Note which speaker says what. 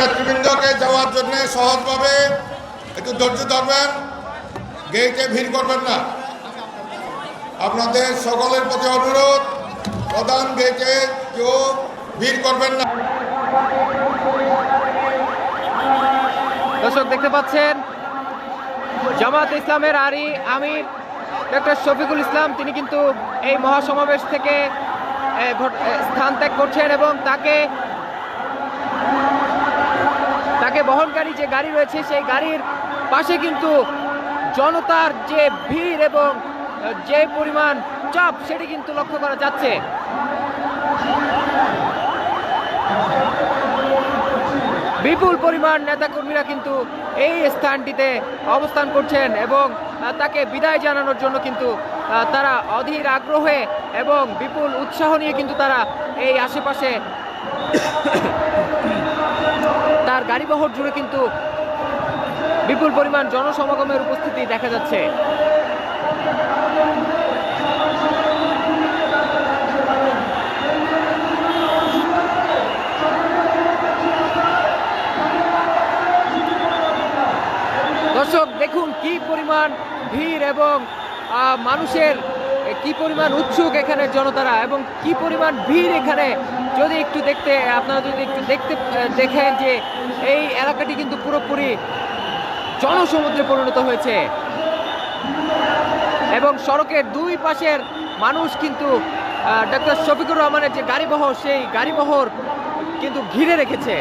Speaker 1: নেতৃবৃন্দকে যাওয়ার জন্য সহজভাবে একটু ধৈর্য ধরবেন। গেটে ভিড় করবেন না। আপনাদের সকলের প্রতি অনুরোধ, প্রধান গেটে কেউ ভিড় করবেন না।
Speaker 2: দর্শক, দেখতে পাচ্ছেন? জামাত ইসলামের আরি আমির ডক্টর শফিকুল ইসলাম, তিনি কিন্তু এই মহাসমাবেশ থেকে স্থান ত্যাগ করছেন এবং তাকে তাকে বহনকারী যে গাড়ি রয়েছে, সেই গাড়ির পাশে কিন্তু জনতার যে ভিড় এবং যে পরিমাণ চাপ, সেটি কিন্তু লক্ষ্য করা যাচ্ছে। বিপুল পরিমাণ নেতাকর্মীরা কিন্তু এই স্থানটিতে অবস্থান করছেন এবং তাকে বিদায় জানানোর জন্য কিন্তু তারা অধীর আগ্রহে এবং বিপুল উৎসাহ নিয়ে কিন্তু তারা এই আশেপাশে তার গাড়িবহর জুড়ে কিন্তু বিপুল পরিমাণ জনসমাগমের উপস্থিতি দেখা যাচ্ছে। দর্শক, দেখুন কি পরিমাণ ভিড় এবং মানুষের কি পরিমাণ উৎসুক এখানে জনতারা এবং কি পরিমাণ ভিড় এখানে? যদি একটু দেখতে, আপনারা যদি একটু দেখতে দেখেন যে এই এলাকাটি কিন্তু পুরোপুরি জনসমুদ্রে পরিণত হয়েছে। এবং সড়কের দুই পাশের মানুষ কিন্তু ডক্টর শফিকুর রহমানের যে গাড়িবহর, সেই গাড়িবহর কিন্তু ঘিরে রেখেছে।